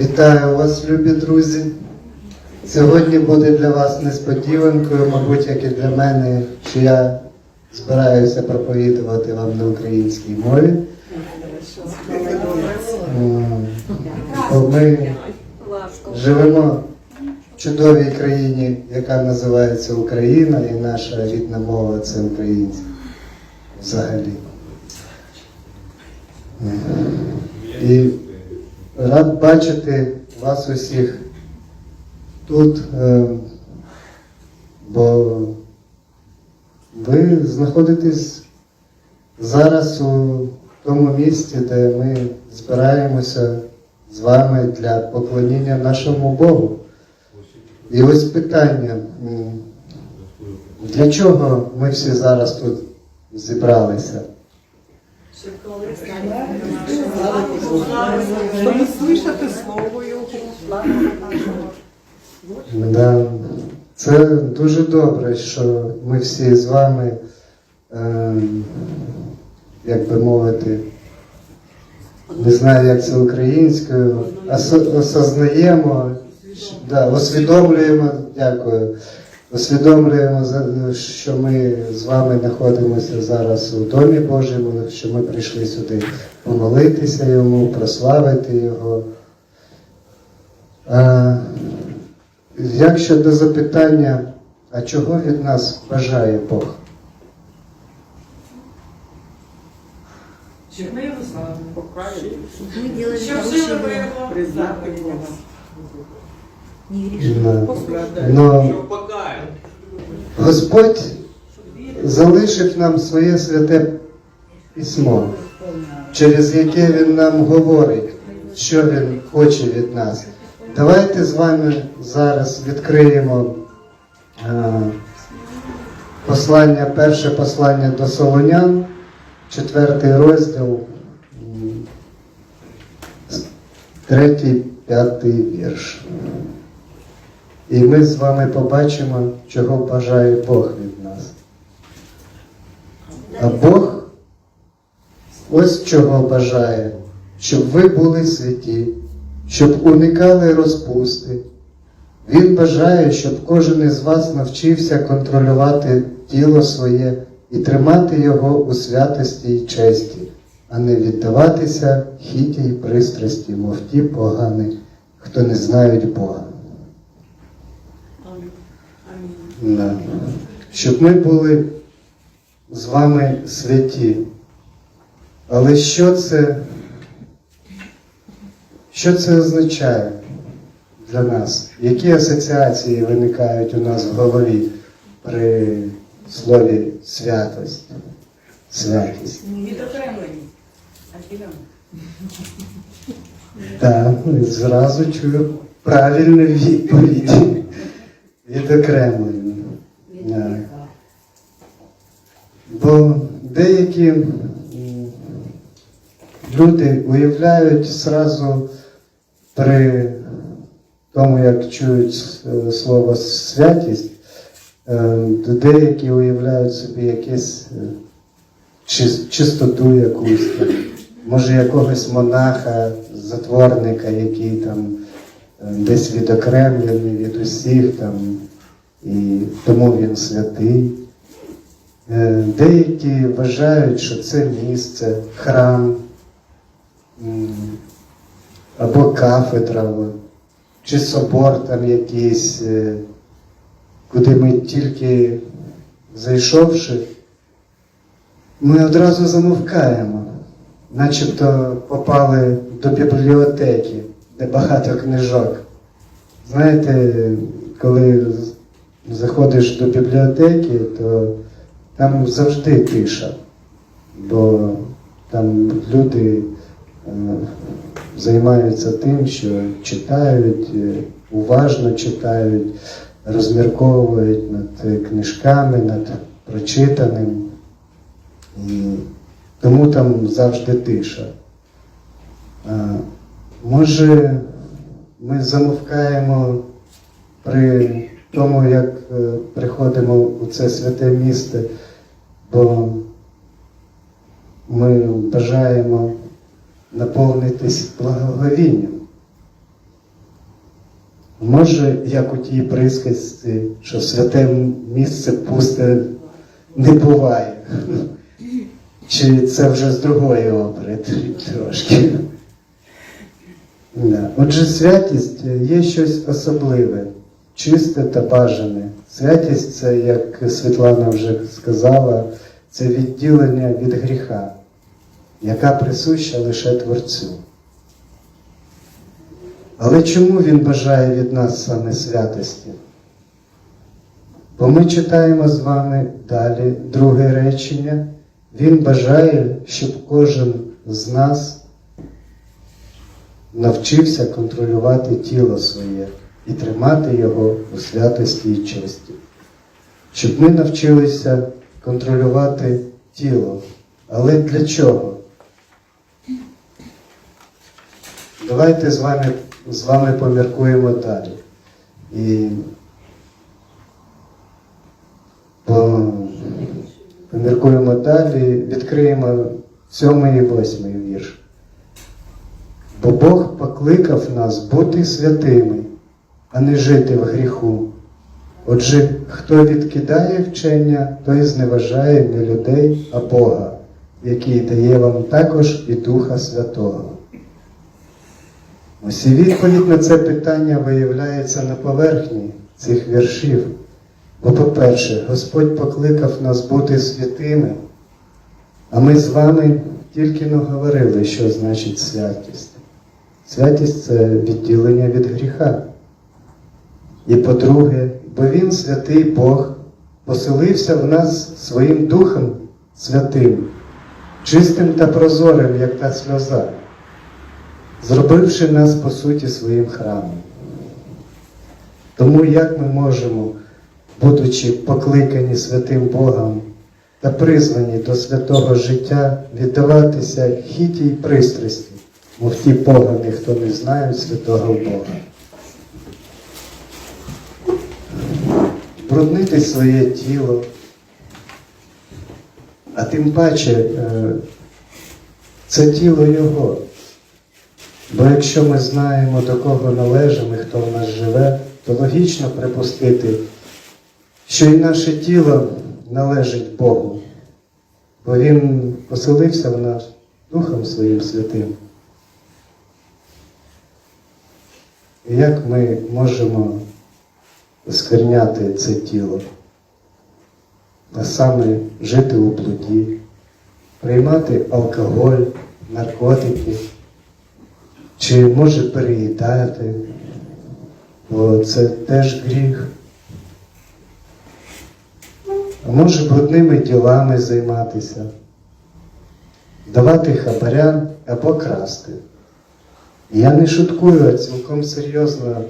Вітаю вас, любі друзі. Сьогодні буде для вас несподіванкою, мабуть, як і для мене, що я збираюся проповідувати вам на українській мові. Бо ми живемо в чудовій країні, яка називається Україна, і наша рідна мова це українська взагалі. І рад бачити вас усіх тут, е, бо ви знаходитесь зараз у тому місці, де ми збираємося з вами для поклоніння нашому Богу. І ось питання, для чого ми всі зараз тут зібралися? Чтобы слышати слово Його. Да. Це дуже добре, що ми всі з вами, е, як би мовити, не знаю, як це українською, осо- осознаємо, да, усвідомлюємо, дякую, усвідомлюємо, що ми з вами знаходимося зараз у Домі Божому, що ми прийшли сюди помолитися йому, прославити Його. Е, як щодо запитання, а чого від нас бажає Бог? Щоб ми його славили. Щоб жили дела, мирно. Признати Бога. Не Но Господь залишив нам своє святе письмо, через яке Він нам говорить, що Він хоче від нас. Давайте з вами зараз відкриємо е, послання, перше послання до Солонян, четвертий розділ, третій, п'ятий вірш. І ми з вами побачимо, чого бажає Бог від нас. А Бог ось чого бажає, щоб ви були святі, щоб уникали розпусти. Він бажає, щоб кожен із вас навчився контролювати тіло своє і тримати його у святості й честі, а не віддаватися хіті й пристрасті, мов ті погані, хто не знають Бога. Да. Щоб ми були з вами святі. Але що це, що це означає для нас? Які асоціації виникають у нас в голові при слові святость? Святість. Відокремлені. Відділені. Так, ну, зразу чую правильну відповідь. Відокремлення. Да. Бо деякі люди уявляють зразу при тому, як чують е, слово святість, е, деякі уявляють собі якесь е, чистоту якусь може якогось монаха, затворника, який там десь відокремлений від усіх там, і тому він святий. Е, Деякі вважають, що це місце, храм або кафедра, чи собор там якийсь, е, куди ми тільки зайшовши, ми одразу замовкаємо, начебто попали до бібліотеки, де багато книжок. Знаєте, коли заходиш до бібліотеки, то там завжди тиша, бо там люди е, займаються тим, що читають, е, уважно читають, розмірковують над книжками, над прочитаним. І тому там завжди тиша. Може, ми замовкаємо при тому, як е, приходимо у це святе місце, бо ми бажаємо наповнитись благоговінням. Може, як у тій присказці, що святе місце пусте не буває. Чи це вже з другої опери трошки? Отже, святість є щось особливе, чисте та бажане. Святість це, як Світлана вже сказала, це відділення від гріха, яка присуща лише Творцю. Але чому він бажає від нас саме святості? Бо ми читаємо з вами далі друге речення. Він бажає, щоб кожен з нас навчився контролювати тіло своє і тримати його у святості і честі. Щоб ми навчилися контролювати тіло. Але для чого? Давайте з вами, з вами поміркуємо далі. І поміркуємо далі, відкриємо сьомий і восьмий вірш. Бо Бог покликав нас бути святими, а не жити в гріху. Отже, хто відкидає вчення, той зневажає не людей, а Бога, який дає вам також і Духа Святого. Ось і відповідь на це питання виявляється на поверхні цих віршів. Бо, по-перше, Господь покликав нас бути святими, а ми з вами тільки но говорили, що значить святість. Святість це відділення від гріха. І по-друге, бо Він, святий Бог, поселився в нас своїм Духом Святим, чистим та прозорим, як та сльоза, зробивши нас по суті своїм храмом. Тому як ми можемо, будучи покликані святим Богом та призвані до святого життя, віддаватися хіті й пристрасті, мов ті погани, хто не знають святого Бога. бруднити своє тіло, а тим паче е, це тіло Його. Бо якщо ми знаємо, до кого належимо і хто в нас живе, то логічно припустити, що і наше тіло належить Богу, бо Він поселився в нас Духом Своїм Святим. Як ми можемо оскверняти це тіло, а саме жити у блуді, приймати алкоголь, наркотики, чи може переїдати, бо це теж гріх. А може брудними ділами займатися, давати хабаря або красти. Я не шуткую, а цілком серйозно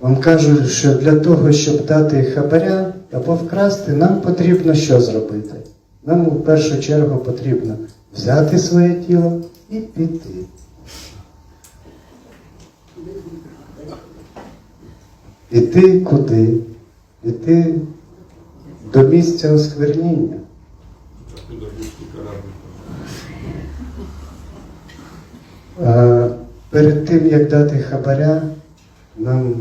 вам кажуть, що для того, щоб дати хабаря або вкрасти, нам потрібно що зробити? Нам у першу чергу потрібно взяти своє тіло і піти. Іти куди? Іти до місця оскверніння. А перед тим, як дати хабаря, нам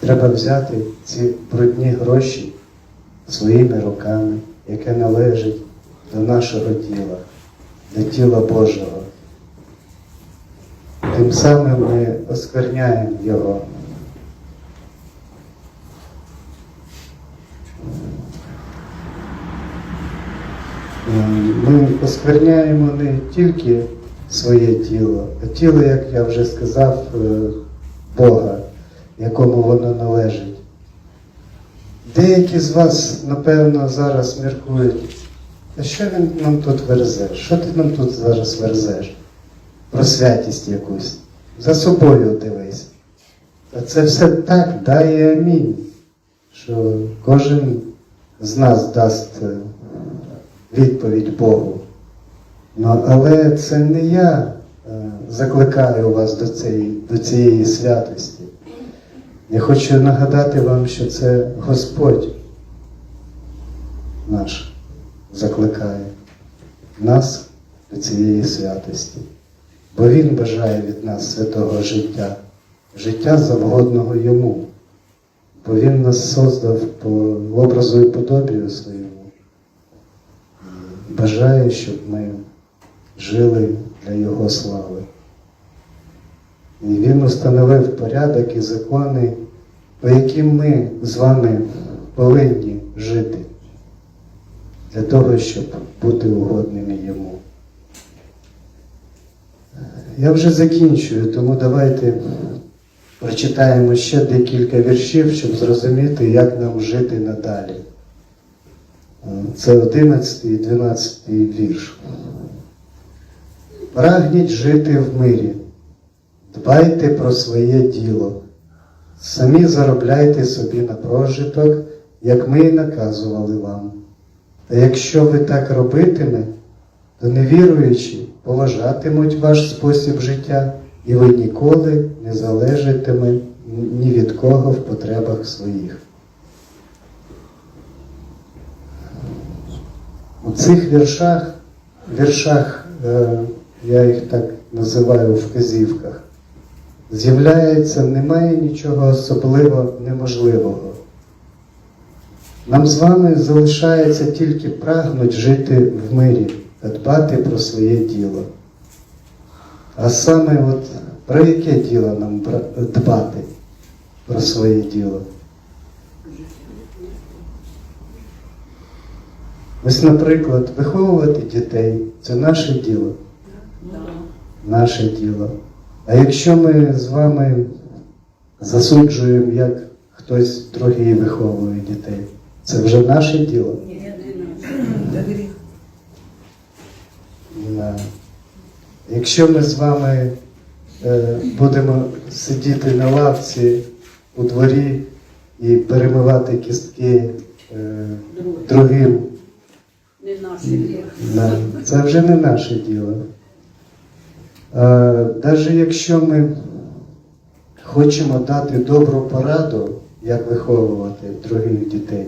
треба взяти ці брудні гроші своїми руками, яке належить до нашого тіла, до тіла Божого. Тим самим ми оскверняємо його. Ем, Ми оскверняємо не тільки своє тіло, а тіло, як я вже сказав, е, Бога, якому воно належить. Деякі з вас, напевно, зараз міркують, а що він нам тут верзе? Що ти нам тут зараз верзеш? Про святість якусь. За собою дивись. А це все так дає амінь, що кожен з нас дасть е, відповідь Богу. Ну, але це не я е, закликаю вас до цієї, до цієї святості. Я хочу нагадати вам, що це Господь наш закликає нас до цієї святості. Бо Він бажає від нас святого життя. життя завгодного йому. Бо він нас создав по образу і подобію своєму. Бажає, щоб ми жили для Його слави. І він установив порядок і закони, по яким ми з вами повинні жити для того, щоб бути угодними йому. Я вже закінчую, тому давайте прочитаємо ще декілька віршів, щоб зрозуміти, як нам жити надалі. Це 11 і 12 вірш. Прагніть жити в мирі, дбайте про своє діло, самі заробляйте собі на прожиток, як ми і наказували вам. Та якщо ви так робитиме, то невіруючі поважатимуть ваш спосіб життя, і ви ніколи не залежатиме ні від кого в потребах своїх. У цих віршах, віршах, е, я їх так називаю вказівках, з'являється, немає нічого особливо неможливого. Нам з вами залишається тільки прагнуть жити в мирі та дбати про своє діло. А саме от про яке діло нам дбати про своє діло? Ось, наприклад, виховувати дітей це наше діло. Наше діло. А якщо ми з вами засуджуємо, як хтось другий виховує дітей, це вже наше діло. Да. Якщо ми з вами е, будемо сидіти на лавці у дворі і перемивати кістки е, другим, Не гріх. да, це вже не наше діло. Навіть якщо ми хочемо дати добру пораду, як виховувати других дітей,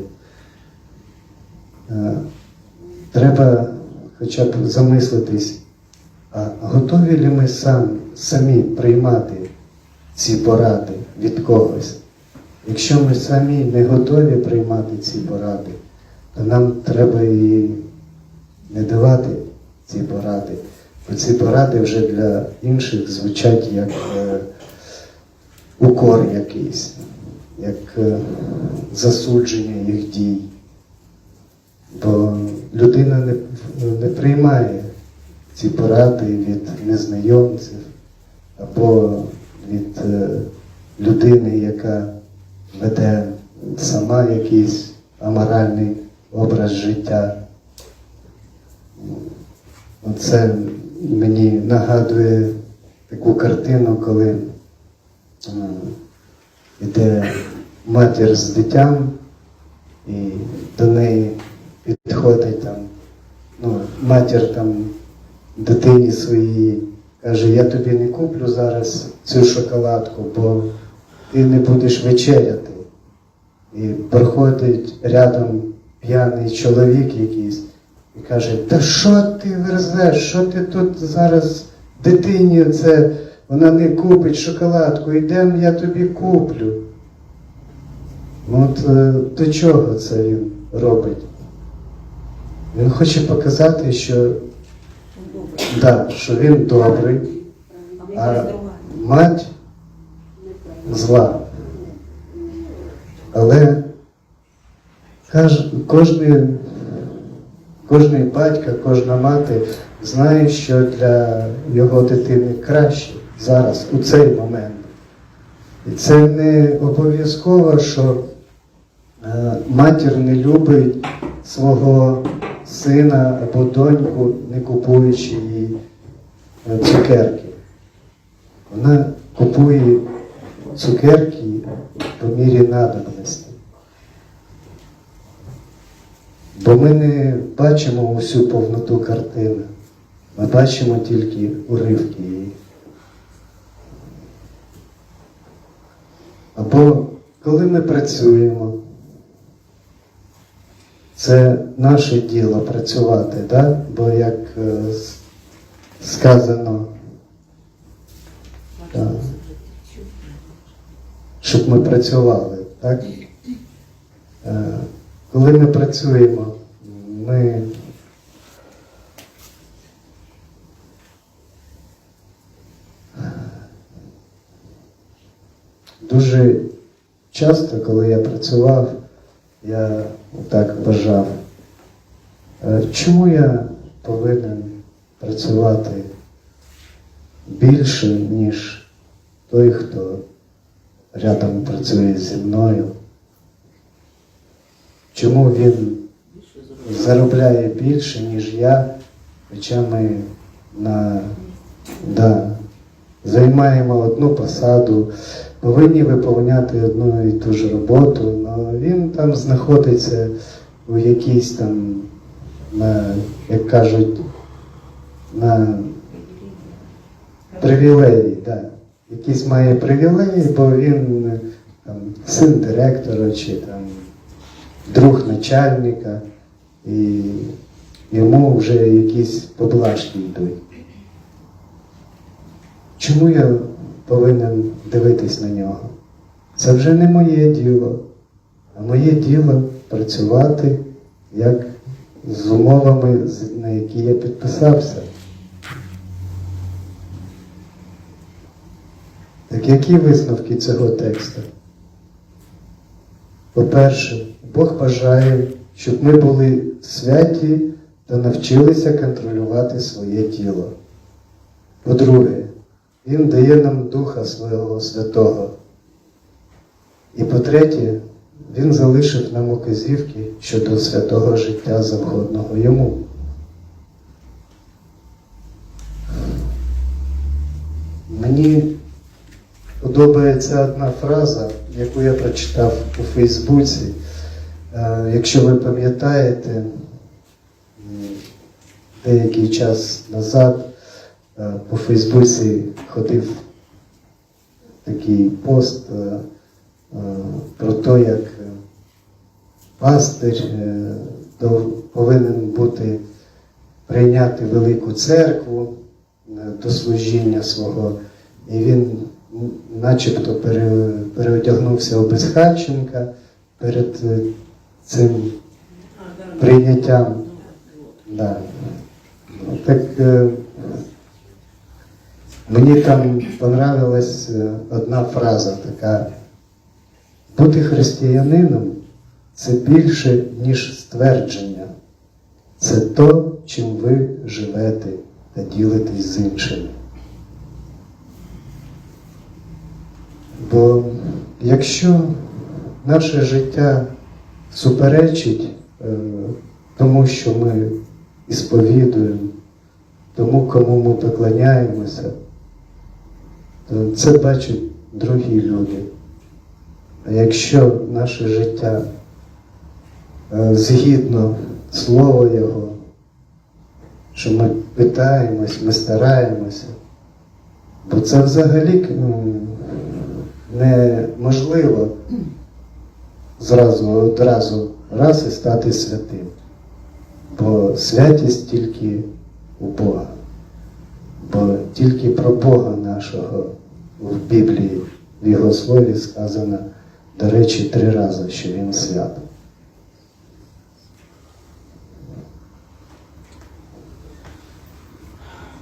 е, треба хоча б замислитись, а готові ли ми сам, самі приймати ці поради від когось? Якщо ми самі не готові приймати ці поради, то нам треба і не давати ці поради. Ці поради вже для інших звучать як е, укор якийсь, як е, засудження їх дій. Бо людина не, не приймає ці поради від незнайомців або від е, людини, яка веде сама якийсь аморальний образ життя. Це мені нагадує таку картину, коли е, йде матір з дитям, і до неї підходить там, ну, матір там дитині своїй каже, я тобі не куплю зараз цю шоколадку, бо ти не будеш вечеряти. І проходить рядом п'яний чоловік якийсь і каже, та що ти верзеш, що ти тут зараз дитині це, вона не купить шоколадку, йдем, я тобі куплю. Ну от е, до чого це він робить? Він хоче показати, що, да, що він добрий, а мать зла. Але каж, кожний, батько, кожна мати знає, що для його дитини краще зараз, у цей момент. І це не обов'язково, що е, матір не любить свого сина або доньку, не купуючи їй е, цукерки. Вона купує цукерки по мірі надобності. Бо ми не бачимо усю повноту картини, ми бачимо тільки уривки її. Або коли ми працюємо, це наше діло працювати, да? бо як е, сказано, да, щоб ми працювали, так? Коли ми працюємо, ми дуже часто, коли я працював, я так вважав, е, чому я повинен працювати більше, ніж той, хто рядом працює зі мною? Чому він заробляє більше, ніж я, хоча ми на, да, займаємо одну посаду, повинні виповняти одну і ту ж роботу, але він там знаходиться у якійсь там, на, як кажуть, на привілеї, да. якісь має привілеї, бо він там, син директора чи там друг начальника, і йому вже якісь поблажки йдуть. Чому я повинен дивитись на нього? Це вже не моє діло, а моє діло працювати як з умовами, на які я підписався. Так які висновки цього тексту? По-перше, Бог бажає, щоб ми були святі та навчилися контролювати своє тіло. По-друге, Він дає нам Духа Свого Святого. І по-третє, Він залишив нам указівки щодо святого життя завгодного йому. Мені подобається одна фраза, яку я прочитав у Фейсбуці. Е, Якщо ви пам'ятаєте, деякий час назад е, по Фейсбуці ходив такий пост е, про те, як пастир повинен бути прийняти велику церкву до служіння свого. І він начебто пере, переодягнувся у безхатченка перед е, цим прийняттям. Да. Так е, мені там понравилась е, одна фраза така. Бути християнином це більше, ніж ствердження. Це то, чим ви живете та ділитесь з іншими. Бо якщо наше життя суперечить е, тому, що ми ісповідуємо, тому, кому ми поклоняємося, то це бачать другі люди. А якщо наше життя е, згідно Слова Його, що ми питаємось, ми стараємося, бо це взагалі неможливо зразу одразу раз і стати святим. Бо святість тільки у Бога. Бо тільки про Бога нашого в Біблії, в Його слові сказано, до речі, три рази, що Він свят.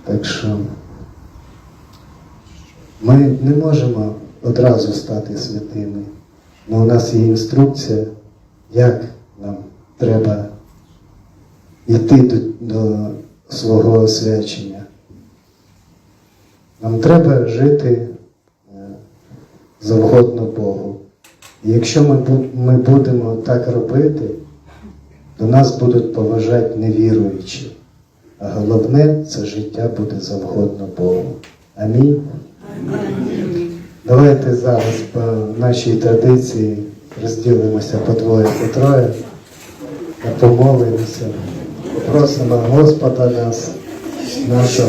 Так що ми не можемо одразу стати святими, але у нас є інструкція, як нам треба йти до, до свого освячення. Нам треба жити е, завгодно Богу. І якщо ми, ми будемо так робити, то нас будуть поважати невіруючі. А головне це життя буде завгодно Богу. Амінь. Давайте зараз по нашій традиції розділимося по двоє, по троє помолимося. Просимо Господа нас, нашого